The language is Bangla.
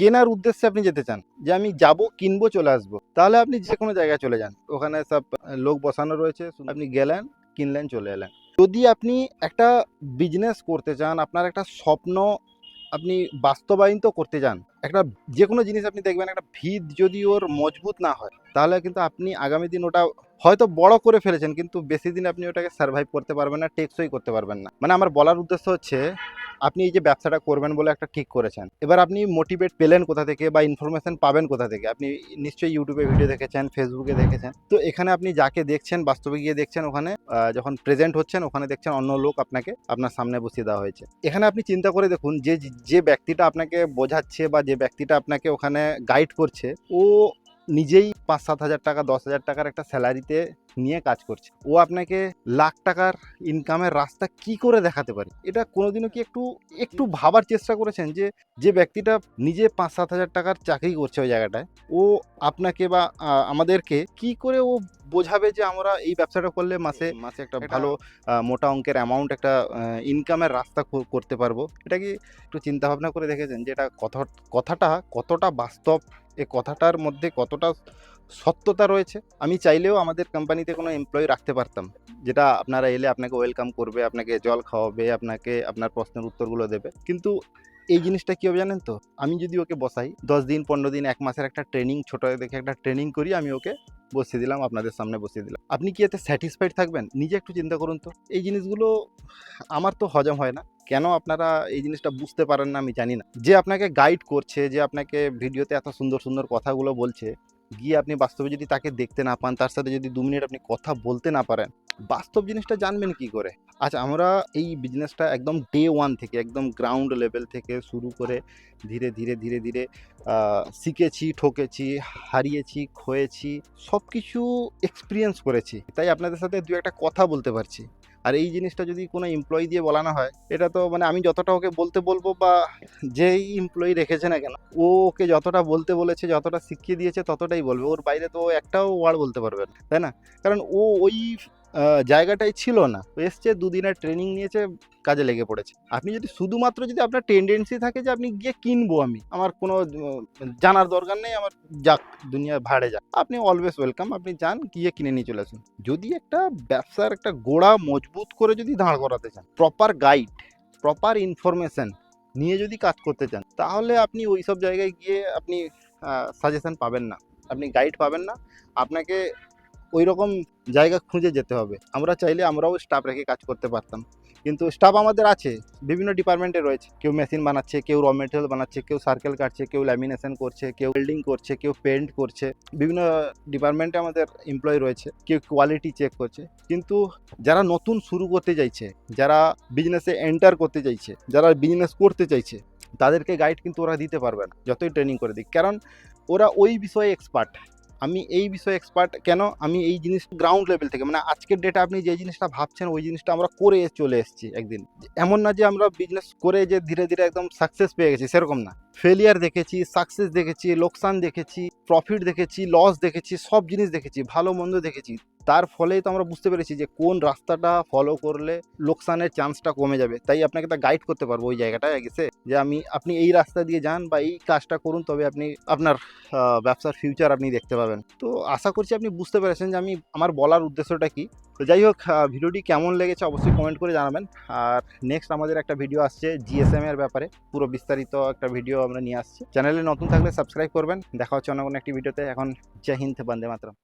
কেনার উদ্দেশ্যে আপনি যেতে চান, যে আমি যাব, কিনবো, চলে আসব, তাহলে আপনি যে কোনো জায়গায় চলে যান। ওখানে সব লোক বসানো রয়েছে আপনি গেলেন, কিনলেন, চলে এলেন। যদি আপনি একটা বিজনেস করতে চান, আপনার একটা স্বপ্ন আপনি বাস্তবায়ন তো করতে চান, একটা যে কোনো জিনিস আপনি দেখবেন, একটা ভিত যদি ওর মজবুত না হয়, তাহলে কিন্তু আপনি আগামী দিন ওটা হয়তো বড় করে ফেলেছেন, কিন্তু বেশি দিন আপনি ওটাকে সার্ভাইভ করতে পারবেন না, টেকসই করতে পারবেন না। মানে আমার বলার উদ্দেশ্য হচ্ছে আপনি এই যে ব্যবসাটা করবেন বলে একটা ঠিক করেছেন। এবার আপনি মোটিভেট পেলেন কোথা থেকে বা ইনফরমেশন পাবেন কোথা থেকে? আপনি নিশ্চয়ই ইউটিউবে ভিডিও দেখেছেন ফেসবুকে দেখেছেন। তো এখানে আপনি যাকে দেখছেন, বাস্তবে গিয়ে দেখছেন ওখানে যখন প্রেজেন্ট হচ্ছেন, ওখানে দেখছেন অন্য লোক আপনাকে আপনার সামনে বসিয়ে দেওয়া হয়েছে। এখানে আপনি চিন্তা করে দেখুন, যে যে ব্যক্তিটা আপনাকে বোঝাচ্ছে বা যে ব্যক্তিটা আপনাকে ওখানে গাইড করছে, ও নিজেই পাঁচ সাত হাজার টাকা, দশ হাজার টাকার একটা স্যালারিতে নিয়ে কাজ করছে। ও আপনাকে লাখ টাকার ইনকামের রাস্তা কি করে দেখাতে পারে? এটা কোনোদিনও কি একটু একটু ভাবার চেষ্টা করেছেন যে যে ব্যক্তিটা নিজে পাঁচ সাত হাজার টাকার চাকরি করছে ওই জায়গাটায় ও আপনাকে বা আমাদেরকে কি করে ও বোঝাবে যে আমরা এই ব্যবসাটা করলে মাসে মাসে একটা ভালো মোটা অঙ্কের অ্যামাউন্ট একটা ইনকামের রাস্তা করতে পারব? এটা কি একটু চিন্তাভাবনা করে দেখেছেন যে এটা কথা কথাটা কতটা বাস্তব? এ কথাটার মধ্যে কতটা সত্যতা রয়েছে। আমি চাইলেও আমাদের কোম্পানিতে কোনো এমপ্লয়ি রাখতে পারতাম। যেটা আপনারা এলে আপনাকে ওয়েলকাম করবে, আপনাকে জল খাওয়াবে, আপনাকে আপনার প্রশ্নের উত্তরগুলো দেবে। কিন্তু এই জিনিসটা কী হবে জানেন তো? আমি যদি ওকে বসাই, দশ দিন, পনেরো দিন, এক মাসের একটা ট্রেনিং ছোটো দেখে একটা ট্রেনিং করি, আমি ওকে বসিয়ে দিলাম, আপনাদের সামনে বসিয়ে দিলাম। আপনি কি এতে স্যাটিসফাইড থাকবেন? নিজে একটু চিন্তা করুন তো। এই জিনিসগুলো আমার তো হজম হয় না। কেন আপনারা এই জিনিসটা বুঝতে পারেন না আমি জানি না। যে আপনাকে গাইড করছে, যে আপনাকে ভিডিওতে এত সুন্দর সুন্দর কথাগুলো বলছে গিয়ে আপনি বাস্তবে যদি তাকে দেখতে না পান, তার সাথে যদি দু মিনিট আপনি কথা বলতে না পারেন, বাস্তব জিনিসটা জানবেন কি করে? আচ্ছা আমরা এই বিজনেসটা একদম ডে ওয়ান থেকে, একদম গ্রাউন্ড লেভেল থেকে শুরু করে ধীরে ধীরে ধীরে ধীরে শিখেছি, ঠকেছি, হারিয়েছি খয়েছি সব কিছু এক্সপিরিয়েন্স করেছি। তাই আপনাদের সাথে দু একটা কথা বলতে পারছি। আর এই জিনিসটা যদি কোনো এমপ্লয়ি দিয়ে বলানো হয়, এটা তো মানে আমি যতটা ওকে বলতে বলব বা যেই এমপ্লয়ি রেখেছে না কেন, ও ওকে যতটা বলতে বলেছে, যতটা শিখিয়ে দিয়েছে ততটাই বলবে। ওর বাইরে তো একটাও ওয়ার্ড বলতে পারবে তাই না? কারণ ও ওই জায়গাটাই ছিল না। এসছে, দুদিনের ট্রেনিং নিয়েছে, কাজে লেগে পড়েছে। আপনি যদি শুধুমাত্র যদি আপনার টেন্ডেন্সি থাকে যে আপনি গিয়ে কিনবো আমি, আমার কোনো জানার দরকার নেই, আমার যাক, দুনিয়া ভাড়ে যাক। আপনি অলওয়েজ ওয়েলকাম আপনি যান, গিয়ে কিনে নিয়ে চলে আসুন। যদি একটা ব্যবসার একটা গোড়া মজবুত করে যদি দাঁড় করাতে চান প্রপার গাইড প্রপার ইনফরমেশন নিয়ে যদি কাজ করতে চান, তাহলে আপনি ওই সব জায়গায় গিয়ে আপনি সাজেশন পাবেন না। আপনি গাইড পাবেন না। আপনাকে ওই রকম জায়গা খুঁজে যেতে হবে। আমরা চাইলে আমরাও স্টাফ রেখে কাজ করতে পারতাম। কিন্তু স্টাফ আমাদের আছে, বিভিন্ন ডিপার্টমেন্টে রয়েছে। কেউ মেশিন বানাচ্ছে, কেউ র মেটেরিয়াল বানাচ্ছে, কেউ সার্কেল কাটছে, কেউ ল্যামিনেশন করছে, কেউ ওয়েল্ডিং করছে, কেউ পেন্ট করছে। বিভিন্ন ডিপার্টমেন্টে আমাদের এমপ্লয়ি রয়েছে, কেউ কোয়ালিটি চেক করছে। কিন্তু যারা নতুন শুরু করতে চাইছে, যারা বিজনেসে এন্টার করতে চাইছে, যারা বিজনেস করতে চাইছে, তাদেরকে গাইড কিন্তু ওরা দিতে পারবে না, যতই ট্রেনিং করে দিক। কারণ ওরা ওই বিষয়ে এক্সপার্ট আমি এই বিষয়ে এক্সপার্ট কেন? আমি এই জিনিস গ্রাউন্ড লেভেল থেকে মানে আজকের ডেটে আপনি যে জিনিসটা ভাবছেন, ওই জিনিসটা আমরা করে চলে এসেছি একদিন। এমন না যে আমরা বিজনেস করে যে ধীরে ধীরে একদম সাকসেস পেয়ে গেছি, সেরকম না। ফেলিয়ার দেখেছি সাকসেস দেখেছি, লোকসান দেখেছি প্রফিট দেখেছি লস দেখেছি, সব জিনিস দেখেছি, ভালো মন্দ দেখেছি। তার ফলেই তো আমরা বুঝতে পেরেছি যে কোন রাস্তাটা ফলো করলে লোকসানের চান্সটা কমে যাবে। তাই আপনাকে তা গাইড করতে পারব ওই জায়গাটায় গেছে যে আমি, আপনি এই রাস্তা দিয়ে যান বা এই কাজটা করুন, তবে আপনি আপনার ব্যবসার ফিউচার আপনি দেখতে পাবেন। তো আশা করছি আপনি বুঝতে পেরেছেন যে আমি, আমার বলার উদ্দেশ্যটা কি। তো যাই হোক ভিডিওটি কেমন লেগেছে অবশ্যই কমেন্ট করে জানাবেন। আর নেক্সট আমাদের একটা ভিডিও আসছে জিএসএম এর ব্যাপারে। পুরো বিস্তারিত একটা ভিডিও আমরা নিয়ে আসছি। চ্যানেলে নতুন থাকলে সাবস্ক্রাইব করবেন। দেখা হচ্ছে অন্য কোনো একটি ভিডিওতে এখন জয় হিন্দ, বন্দে মাতরম।